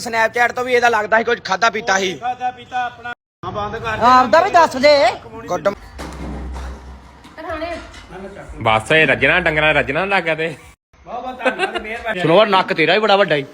Snapchat ਤੋਂ ਵੀ ਇਹਦਾ ਲੱਗਦਾ ਸੀ ਕੁਝ ਖਾਦਾ ਪੀਤਾ ਸੀ। ਖਾਦਾ ਪੀਤਾ ਆਪਣਾ। ਬੰਦ ਕਰ ਆਪਦਾ ਵੀ ਦੱਸ ਦੇ। ਗੁੱਡ ਬਸ ਇਹ ਰੱਜਣਾ ਡੰਗਰਾਂ ਰੱਜਣਾ ਲੱਗ ਤੇ। ਬਹੁਤ ਬਹੁਤ ਧੰਨਵਾਦ ਮਿਹਰਬਾਨੀ। ਸੁਣੋ ਨੱਕ ਤੇਰਾ ਹੀ ਬੜਾ ਵੱਡਾ ਹੀ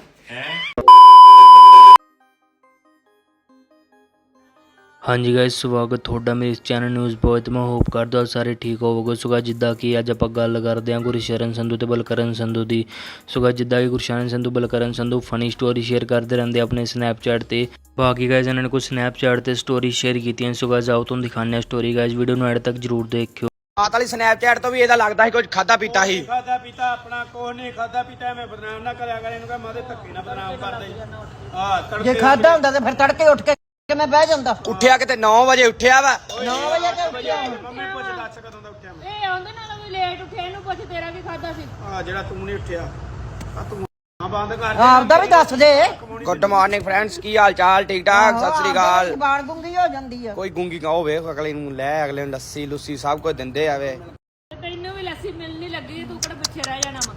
ਹਾਂਜੀ ਗਾਇਸ ਸਵਾਗਤ ਤੁਹਾਡਾ ਮੇਰੇ ਇਸ ਚੈਨਲ ਨਿਊਜ਼ ਬੋਏ ਤੇ ਮੈਂ ਹੋਪ ਕਰਦਾ ਸਾਰੇ ਠੀਕ ਹੋਵੋਗੇ। ਸੋ guys, ਜਿੱਦਾਂ ਕਿ ਅੱਜ ਆਪਾਂ ਗੱਲ ਕਰਦੇ ਹਾਂ ਗੁਰਸ਼ਰਨ ਸੰਧੂ ਤੇ ਬਲਕਰਨ ਸੰਧੂ ਦੀ। ਸੋ guys, ਜਿੱਦਾਂ ਕਿ Gursharan Sandhu Balkaran Sandhu funny story share ਕਰਦੇ ਰਹਿੰਦੇ ਆਪਣੇ ਸਨੈਪਚੈਟ ਤੇ। ਬਾਕੀ ਗਾਇਸ ਇਹਨਾਂ ਨੇ ਕੁਝ ਸਨੈਪਚੈਟ ਤੇ ਸਟੋਰੀ ਸ਼ੇਅਰ ਕੀਤੀਆਂ। ਸੋ guys, ਆਓ ਤੁਹਾਨੂੰ ਦਿਖਾਉਂਦੇ ਹਾਂ ਸਟੋਰੀ ਗਾਇਸ ਵੀਡੀਓ ਨੂੰ ਐਡ ਤੱਕ ਜਰੂਰ ਦੇਖਿਓ। ਆਤ ਵਾਲੀ ਸਨੈਪਚੈਟ ਤੋਂ ਵੀ ਇਹਦਾ ਲੱਗਦਾ ਸੀ ਕੁਝ ਖਾਦਾ ਪੀਤਾ ਸੀ। ਖਾਦਾ ਪੀਤਾ ਆਪਣਾ ਕੋਹ ਨਹੀਂ ਖਾਦਾ ਪੀਤਾ ਮੈਂ ਬਦਨਾਮ ਨਾ ਕਰਿਆ ਕਰ ਇਹਨੂੰ ਕਹ ਮਾਦੇ ਧੱਕੇ ਨਾ ਬਦਨਾਮ ਕਰਦੇ ਆ ਜੇ ਖਾਦਾ ਹੁੰਦਾ ਤੇ ਫਿਰ ਤੜਕੇ ਉੱਠ ਕੇ ਕਿਵੇਂ ਬਹਿ ਜਾਂਦਾ। ਉੱਠਿਆ ਕਿਤੇ 9 ਵਜੇ ਉੱਠਿਆ ਵਾ? 9 ਵਜੇ ਤੇ ਉੱਠਿਆ। ਮੰਮੀ ਪੁੱਛ ਦੱਸ ਕਦੋਂ ਦਾ ਉੱਠਿਆ ਮੈਂ? ਇਹ ਆਉਂਦੇ ਨਾਲ ਵੀ ਲੇਟ ਉੱਠਿਆ ਇਹਨੂੰ ਪੁੱਛ ਤੇਰਾ ਕੀ ਖਾਦਾ ਸੀ? ਆ ਜਿਹੜਾ ਤੂੰ ਨਹੀਂ ਉੱਠਿਆ ਆ ਤੂੰ ਆ ਬੰਦ ਕਰ ਦੇ। ਆਪਦਾ ਵੀ ਦੱਸ ਦੇ। ਗੁੱਡ ਮਾਰਨਿੰਗ ਫਰੈਂਡਸ ਕੀ ਹਾਲ ਚਾਲ ਠੀਕ ਠਾਕ? ਸਤਿ ਸ੍ਰੀ ਅਕਾਲ। ਜ਼ਬਾਨ ਗੁੰਗੀ ਹੋ ਜਾਂਦੀ ਆ। ਕੋਈ ਗੁੰਗੀ ਕਹੋ ਵੇਖ ਅਗਲੇ ਨੂੰ ਲੈ ਅਗਲੇ ਨੂੰ ਲੱਸੀ ਲੁੱਸੀ ਸਭ ਕੁਝ ਦਿੰਦੇ ਆਵੇ ਤੇ ਤੈਨੂੰ ਵੀ ਲੱਸੀ ਮਿਲਣੀ ਲੱਗੀ ਤੂੰ ਕਿਹੜਾ ਪਿੱਛੇ ਰਹਿ ਜਾਣਾ ਵਾ?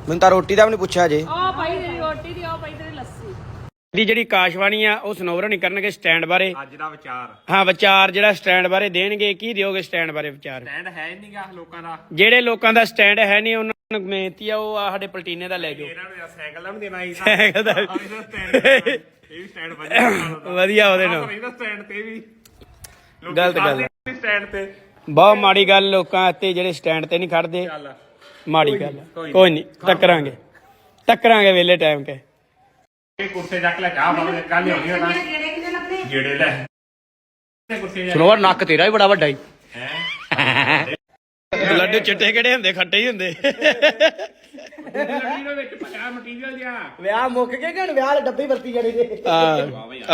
ਮੈਨੂੰ ਤਾਂ ਰੋਟੀ ਦਾ ਵੀ ਨਹੀਂ ਪੁੱਛਿਆ ਜੇ। ਆਹ ਪਈ ਤੇਰੀ ਰੋਟੀ ਦੀ ਆਹ ਪਈ ਤੇਰੀ ਲੱਸੀ। ਦੀ ਜਿਹੜੀ ਕਾਸ਼ਵਾਣੀ ਆ ਉਹ ਸਨੋਵਰ ਨਹੀਂ ਕਰਨਗੇ ਸਟੈਂਡ ਬਾਰੇ। ਅੱਜ ਦਾ ਵਿਚਾਰ। ਹਾਂ ਵਿਚਾਰ ਜਿਹੜਾ ਸਟੈਂਡ ਬਾਰੇ ਦੇਣਗੇ ਕੀ ਦਿਓਗੇ ਸਟੈਂਡ ਬਾਰੇ ਵਿਚਾਰ? ਸਟੈਂਡ ਹੈ ਹੀ ਨਹੀਂਗਾ ਲੋਕਾਂ ਦਾ। ਜਿਹੜੇ ਲੋਕਾਂ ਦਾ ਸਟੈਂਡ ਹੈ ਨਹੀਂ ਉਹਨਾਂ ਨੂੰ ਬੇਨਤੀ ਆ ਉਹ ਆ ਸਾਡੇ ਪਲਟੀਨੇ ਦਾ ਲੈ ਜਾਓ। ਇਹਨਾਂ ਨੂੰ ਸਾਈਕਲ ਦਾ ਵੀ ਦੇਣਾ ਹੀ ਸਾਈਕਲ ਦਾ। ਇਹ ਵੀ ਸਟੈਂਡ ਵਧੀਆ ਵਧੀਆ ਉਹਦੇ ਨਾਲ। ਇਹਦਾ ਸਟੈਂਡ ਤੇ ਵੀ। ਗਲਤ ਗੱਲ ਆ। ਸਟੈਂਡ ਤੇ। ਬਹੁਤ ਮਾੜੀ ਗੱਲ ਲੋਕਾਂ ਤੇ ਜਿਹੜੇ ਸਟੈਂਡ ਤੇ ਨਹੀਂ ਖੜਦੇ। ਚੱਲ। ਮਾੜੀ ਗੱਲ ਆ। ਕੋਈ ਨਹੀਂ। ਟੱਕਰਾਂਗੇ। ਟੱਕਰਾਂਗੇ ਵੇਲੇ ਟਾਈਮ ਕੇ ਇਹ ਕੁਰਸੇ ਚੱਕ ਲੈ ਚਾਹ ਬਾਬੇ ਕੱਲ ਹੀ ਹੋਣੀ ਹੋਣਾ ਜਿਹੜੇ ਲੈ। ਇਹ ਕੁਰਸੇ ਸੁਣੋ ਨੱਕ ਤੇਰਾ ਹੀ ਬੜਾ ਵੱਡਾ ਹੀ? ਲੱਡੂ ਚਿੱਟੇ ਕਿਹੜੇ ਹੁੰਦੇ? ਖੱਟੇ ਹੀ ਹੁੰਦੇ। ਦੇ ਵਿੱਚ ਪਚਾ ਮਟੀਰੀਅਲ ਜਿਆ ਵਿਆਹ ਮੁੱਕ ਗਏ ਕਿ ਵਿਆਹ ਡੱਬੇ ਵਰਤੀ ਜਾਣੀ ਦੇ ਆ।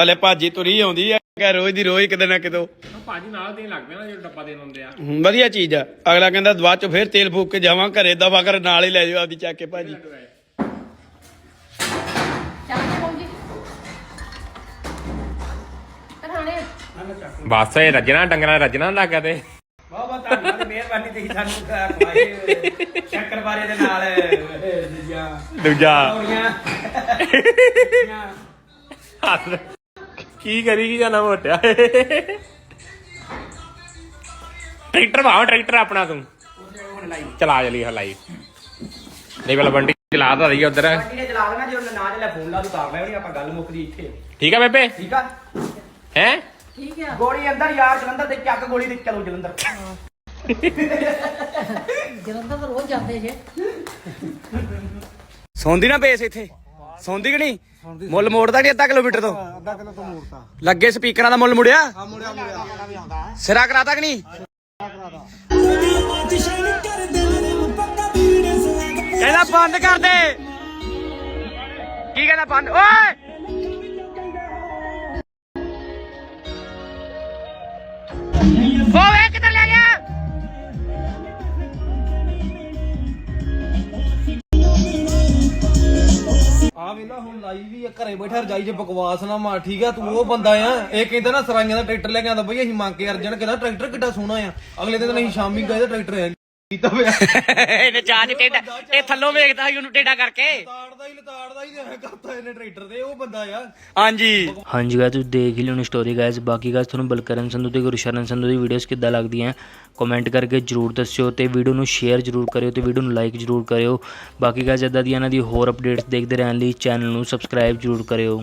ਹਲੇ ਭਾਜੀ ਤੁਰੀ ਆਉਂਦੀ ਆ। ਕਿ ਰੋਜ਼ ਦੀ ਰੋਜ਼ ਕਿਤੇ ਨਾ ਕਿਤੋਂ। ਭਾਜੀ ਨਾਲ ਦੇਣ ਲੱਗ ਪਿਆ ਨਾ ਜਿਹੜਾ ਡੱਬਾ ਦੇਣ ਹੁੰਦੇ ਆ। ਵਧੀਆ ਚੀਜ਼ ਆ। ਅਗਲਾ ਕਹਿੰਦਾ ਬਾਅਦ ਚ ਫੇਰ ਤੇਲ ਫੂਕ ਕੇ ਜਾਵਾਂ ਘਰੇ ਦਫਾ ਕਰ ਨਾਲ ਹੀ ਲੈ ਜਾਓ ਆਪਦੀ ਚੱਕ ਕੇ ਭਾਜੀ। ਬਸ ਇਹ ਰੱਜਣਾ ਡੰਗਰਾਂ ਦਾ ਰੱਜਣਾ ਲੱਗ ਤੇ। ਬਹੁਤ ਬਹੁਤ ਧੰਨਵਾਦ ਮਿਹਰਬਾਨੀ ਤੁਸੀਂ ਸਾਨੂੰ ਖਵਾਏ ਸ਼ੱਕਰਵਾਰੇ ਦੇ ਨਾਲ। ਦੂਜਾ। ਹੱਥ ਕੀ ਕਰੀ ਕੀ ਜਾਣਾ ਮੋਟਿਆ? ਟਰੈਕਟਰ ਭਾਵ ਟਰੈਕਟਰ ਆਪਣਾ ਤੂੰ। ਚਲਾ ਜਲੀ ਹਲਾਈ ਨਹੀਂ ਬਲ ਬੰਡੀ ਚਲਾ ਤਾਂ ਰਹੀ ਉਧਰ। ਕਿਹਨੇ ਚਲਾ ਦੇਣਾ ਜੇ ਉਹਨੇ ਨਾ ਚਲਾ ਫੋਨ ਲਾ ਤੂੰ ਕਰ ਲੈ ਉਹਨੇ ਆਪਾਂ ਗੱਲ ਮੁੱਕਦੀ ਇੱਥੇ। ਠੀਕ ਆ ਬੇਬੇ? ਠੀਕ ਆ? ਹੈ? ਗੋਲੀ ਅੰਦਰ ਯਾਰ ਜਲੰਧਰ ਤੇ ਚੱਕ ਗੋਲੀ ਤੇ ਚਲੋ ਜਲੰਧਰ। ਜਲੰਧਰ ਤਾਂ ਰੋਜ਼ ਜਾਂਦੇ ਜੇ। ਸੌਂਦੀ ਨਾ ਬੇਸ ਇੱਥੇ। ਸੌਂਦੀ ਕਿ ਨਹੀਂ? ਮੁੱਲ ਮੋੜਦਾ ਨਹੀਂ ਅੱਧਾ ਕਿਲੋਮੀਟਰ ਤੋਂ। ਅੱਧਾ ਕਿਲੋ ਤੋਂ ਮੋੜਤਾ। ਲੱਗੇ ਸਪੀਕਰਾਂ ਦਾ ਮੁੱਲ ਮੁੜਿਆ? ਆ ਮੁੜਿਆ ਮੁੜਿਆ। ਸਿਰਾ ਕਰਾਤਾ ਕਿ ਨਹੀਂ? ਕਹਿੰਦਾ ਬੰਦ ਕਰ ਦੇ। ਕੀ ਕਹਿੰਦਾ ਬੰਦ? ਓਏ! ਓਏ ਕਿੱਧਰ ਲੈ ਗਿਆ? ਆ ਵੇਲਾ ਹੁਣ ਲਾਈ ਵੀ ਆ, ਘਰੇ ਬੈਠਾ ਰਜਾਈ 'ਚ ਬਕਵਾਸ ਨਾ ਮਾਰ, ਠੀਕ ਆ? ਤੂੰ ਉਹ ਬੰਦਾ ਆ, ਇਹ ਕਹਿੰਦਾ ਨਾ, ਸਰਾਈਆਂ ਦਾ ਟਰੈਕਟਰ ਲੈ ਕੇ ਆਂਦਾ ਬਈ ਅਸੀਂ ਮੰਗ ਕੇ ਅਰਜਨ ਕਹਿੰਦਾ, ਟਰੈਕਟਰ ਕਿੱਡਾ ਸੋਹਣਾ ਆ। ਅਗਲੇ ਦਿਨ ਅਸੀਂ ਸ਼ਾਮੀ ਗਏ ਤਾਂ ਟਰੈਕਟਰ ਹੈ ਕੀਤਾ ਪਿਆ। ਇਹਨੇ ਚਾਚ ਟੇਡਾ ਇਹ ਥੱਲੋਂ ਵੇਖਦਾ ਸੀ ਉਹਨੂੰ ਟੇਡਾ ਕਰਕੇ। ਤਾੜਦਾ ਹੀ ਲਤਾੜਦਾ ਹੀ ਐ ਕਰਤਾ ਇਹਨੇ ਟਰੈਕਟਰ ਤੇ ਉਹ ਬੰਦਾ ਆ ਹਾਂਜੀ। ਹਾਂਜੀ ਗਾਇਸ ਤੁਸੀਂ ਦੇਖ ਹੀ ਲਿਓਣੀ ਸਟੋਰੀ ਗਾਇਸ ਬਾਕੀ ਗਾਇਸ ਤੁਹਾਨੂੰ ਬਲਕਰਨ ਸੰਧੂ ਤੇ ਗੁਰਸ਼ਰਨ ਸੰਧੂ ਦੀ ਵੀਡੀਓਜ਼ ਕਿੱਦਾਂ ਲੱਗਦੀਆਂ ਕਮੈਂਟ ਕਰਕੇ ਜਰੂਰ ਦੱਸਿਓ ਤੇ ਵੀਡੀਓ ਨੂੰ ਸ਼ੇਅਰ ਜਰੂਰ ਕਰਿਓ ਤੇ ਵੀਡੀਓ ਨੂੰ ਲਾਈਕ ਜਰੂਰ ਕਰਿਓ। ਬਾਕੀ ਗਾਇਸ ਇਦਾਂ ਦੀਆਂ ਇਹਨਾਂ ਦੀ ਹੋਰ ਅਪਡੇਟਸ ਦੇਖਦੇ ਰਹਿਣ ਲਈ ਚੈਨਲ ਨੂੰ ਸਬਸਕ੍ਰਾਈਬ ਜਰੂਰ ਕਰਿਓ।